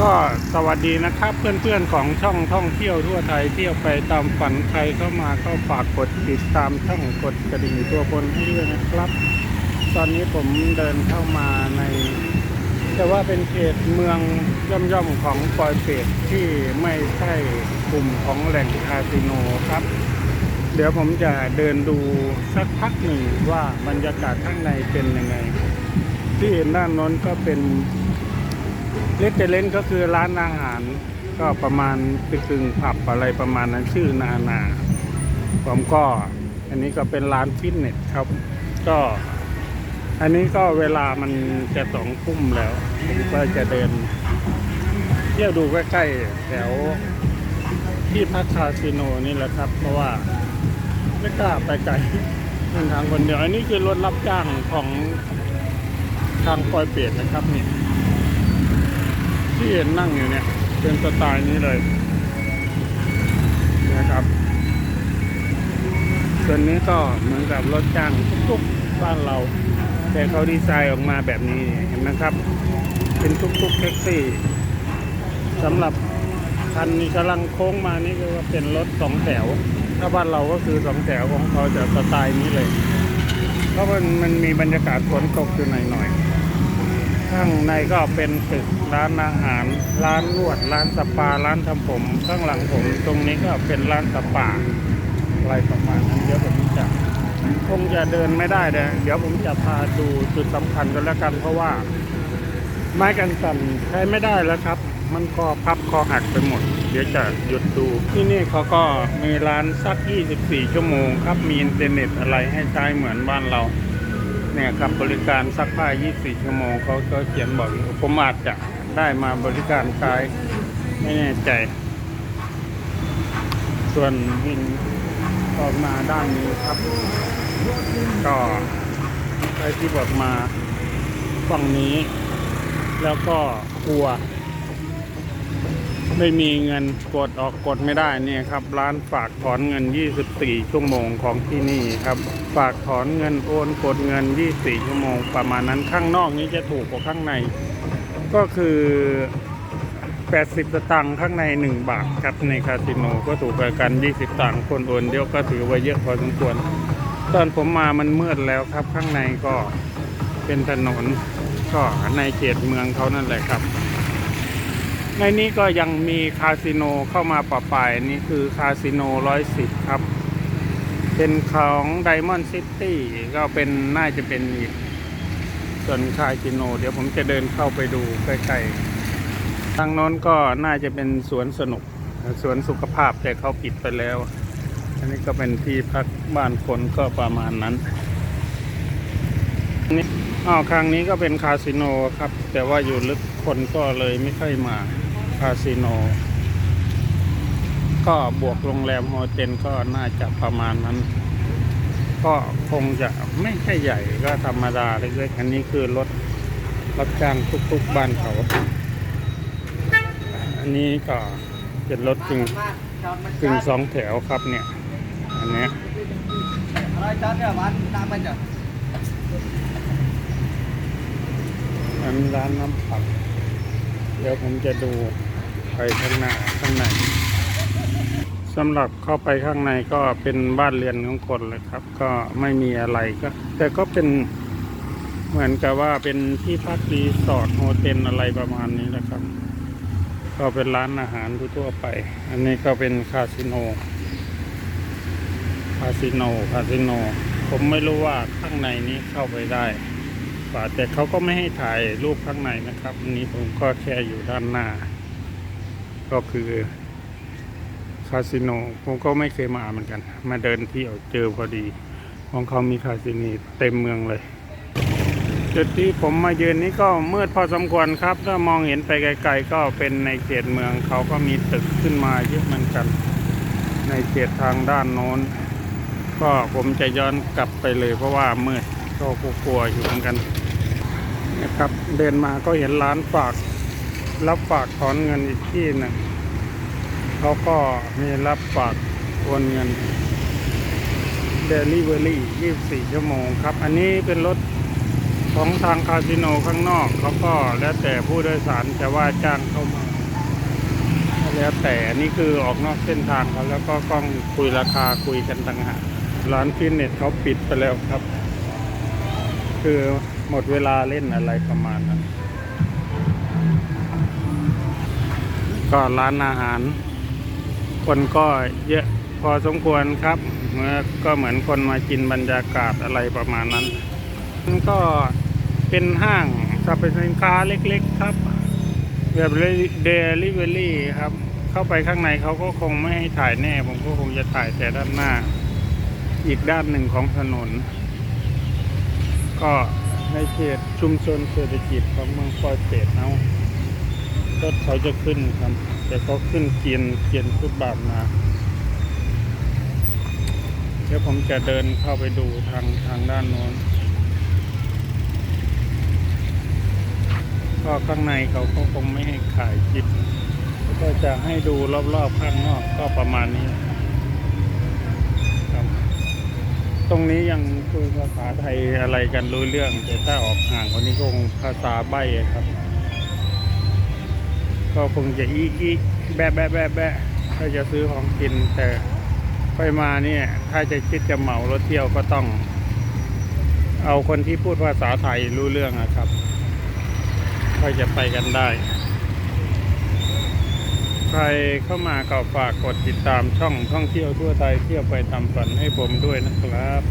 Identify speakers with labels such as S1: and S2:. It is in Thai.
S1: ก็สวัสดีนะครับเพื่อนๆของช่องท่องเที่ยวทั่วไทยเที่ยวไปตามฝันใครเข้ามาก็ฝากกดติดตามช่องกดกระดิ่งตัวบนให้ด้วยนะครับ ตอนนี้ผมเดินเข้ามาใน แต่ว่าเป็นเขตเมืองย่อมๆของปอยเปตที่ไม่ใช่กลุ่มของแหล่งคาสิโนครับ เดี๋ยวผมจะเดินดูสักพักหนึ่งว่าบรรยากาศข้างในเป็นยังไง ที่หนด้านโน้นก็เป็น เลสเตเลนก็คือร้านอาหาร ก็ประมาณเป็นกึ่งผับอะไรประมาณนั้นชื่อนานาผมก็อันนี้ก็เป็นร้านฟิตเนสครับ ก็ อันนี้ก็เวลามันจะสองทุ่มแล้วผมก็จะเดินเที่ยวดูใกล้ๆแถวที่พักคาสิโนนี่แหละครับ เพราะว่าไม่กล้าไปไกลเดินทางคนเดียว อันนี้คือรถรับจ้างของทางปอยเปียดนะครับนี่ ที่เห็นนั่งอยู่เนี่ย เป็นสไตล์นี้เลยนะครับส่วนนี้ก็เหมือนกับรถจ้างทุกๆบ้านเรา แต่เขาดีไซน์ออกมาแบบนี้เห็นไหมครับ เป็นทุกๆแท็กซี่สำหรับคันนี้กำลังโค้งมานี่ก็ว่าเป็นรถสองแถว ถ้าบ้านเราก็คือสองแถวของเขาจะสไตล์นี้เลย เพราะมันมันมีบรรยากาศฝนตกอยู่หน่อยๆ ข้างในก็เป็นตึกร้านอาหาร ร้านนวด ร้านสปา ร้านทำผม ข้างหลังผม ตรงนี้ก็เป็นร้านสปาอะไรประมาณนั้นเดี๋ยวผมจะคงจะเดินไม่ได้เดี๋ยวผมจะพาดูจุดสำคัญกันแล้วกัน เพราะว่า ไม้กันสั่นใช้ไม่ได้แล้วครับ มันก็พับคอหักไปหมด เดี๋ยวจะหยุดดู ที่นี่เขาก็มีร้านซัก 24 ชั่วโมงครับ มีอินเทอร์เน็ตอะไรให้ใช้เหมือนบ้านเรา เนี่ยครับบริการซักผ้า 24 ชั่วโมงเขาก็เขียนบอกผมอาจจะได้มาบริการใช้ไม่แน่ใจ ส่วนวินออกมาด้านนี้ครับ ก็ไปที่บอกมาฝั่งนี้ แล้วก็กลัว ไม่มีเงินกดออกกดไม่ได้เนี่ยครับ ร้านฝากถอนเงิน 24 ชั่วโมงของที่นี่ครับ ฝากถอนเงินโอนกดเงิน 24 ชั่วโมง ประมาณนั้นข้างนอกนี้จะถูกกว่าข้างใน ก็คือ 80 สตางค์ข้างใน 1 บาทครับในคาสิโนก็ถูกกว่ากัน 20ตางค์คนโอนเดียวก็ถือว่าเยอะพอสมควร ตอนผมมามันมืดแล้วครับ ข้างในก็เป็นถนนก็ในเขตเมืองเขานั่นแหละครับ ในนี้ก็ยังมีคาสิโนเข้ามาปะปายนี่คือคาสิโนร้อยสิบครับ เป็นของไดมอนด์ซิตี้ก็เป็นน่าจะเป็นอีก ส่วนคาสิโน เดี๋ยวผมจะเดินเข้าไปดูใกล้ๆทางโน้นก็น่าจะเป็นสวนสนุกสวนสุขภาพแต่เขาปิดไปแล้ว อันนี้ก็เป็นที่พักบ้านคนก็ประมาณนั้นนี่อ้าวครั้งนี้ก็เป็นคาสิโนครับ แต่ว่าอยู่ลึกคนก็เลยไม่ค่อยมา คาสิโน ก็บวกโรงแรมโฮเทลก็น่าจะประมาณนั้น ก็คงจะไม่ใช่ใหญ่ก็ธรรมดาเล็กๆอันนี้คือรถรับจ้างทุกๆบ้านเขา อันนี้ก็เป็นรถกึ่งกึ่งสองแถวครับเนี่ย อันเนี้อันร้านน้ำผัก เดี๋ยวผมจะดู ไปข้างหน้าข้างในสำหรับเข้าไปข้างในก็เป็นบ้านเรือนของคนเลยครับ ก็ไม่มีอะไรก็ แต่ก็เป็นเหมือนกับว่าเป็นที่พักรีสอร์ทโฮเทลอะไรประมาณนี้นะครับ ก็เป็นร้านอาหารทั่วไป อันนี้ก็เป็นคาสิโนคาสิโนคาสิโน ผมไม่รู้ว่าข้างในนี้เข้าไปได้ป่าแต่เขาก็ไม่ให้ถ่ายรูปข้างในนะครับอันนี้ผมก็แค่อยู่ด้านหน้า ก็คือคาสิโนผมก็ไม่เคยมาเหมือนกัน มาเดินเที่ยวเจอพอดี ของเขามีคาสิโนเต็มเมืองเลย จุดที่ผมมายืนนี้ก็มืดพอสมควรครับ ถ้ามองเห็นไปไกลๆก็เป็นในเขตเมืองเขาก็มีตึกขึ้นมาเยอะเหมือนกัน ในเขตทางด้านโน้น ก็ผมจะย้อนกลับไปเลยเพราะว่ามืดก็กลัวอยู่เหมือนกันนะครับ เดินมาก็เห็นร้านฝาก รับฝากถอนเงินอีกที่หนึ่งเขาก็มีรับฝากโอนเงินเดลิเวอรี่ 24 ชั่วโมงครับ อันนี้เป็นรถของทางคาสิโนข้างนอกเขาก็แล้วแต่ผู้โดยสารจะว่าจ้างเข้ามาแล้วแต่อันนี่คือออกนอกเส้นทางเขาแล้วก็กล้องคุยราคาคุยกันต่างหากร้านฟิตเนสเขาปิดไปแล้วครับ คือหมดเวลาเล่นอะไรประมาณนั้น ก็ร้านอาหาร คนก็เยอะพอสมควรครับเมื่อก็เหมือนคนมากินบรรยากาศอะไรประมาณนั้นมันก็เป็นห้างสรรพสินค้าเล็กๆครับแบบเดลิเวอรี่ครับ เข้าไปข้างในเขาก็คงไม่ให้ถ่ายแน่ ผมก็คงจะถ่ายแต่ด้านหน้า อีกด้านหนึ่งของถนน ก็ ในเขตชุมชนเศรษฐกิจของเมืองปอยเปตเอารถเขาจะขึ้นครับ แต่เขาขึ้นเกียนเกียนฟุตบาทมา เดี๋ยวผมจะเดินเข้าไปดูทางทางด้านโน้นก็ข้างในเขาก็คงไม่ให้ขายคลิปก็จะให้ดูรอบๆข้างนอกก็ประมาณนี้ครับ ตรงนี้ยังคุยภาษาไทยอะไรกันรู้เรื่อง แต่ถ้าออกห่างว่านี้ก็คงภาษาใบ้ครับ ก็คงจะอีอีแบะแบะแบะแบะถ้าจะซื้อของกิน แต่ไปมาเนี่ยถ้าจะคิดจะเหมารถเที่ยวก็ต้อง เอาคนที่พูดภาษาไทยรู้เรื่องอะครับค่อยจะไปกันได้ ใครเข้ามาก็ฝากกดติดตามช่องท่องเที่ยวทั่วไทยเที่ยวไปทำฝันให้ผมด้วยนะครับ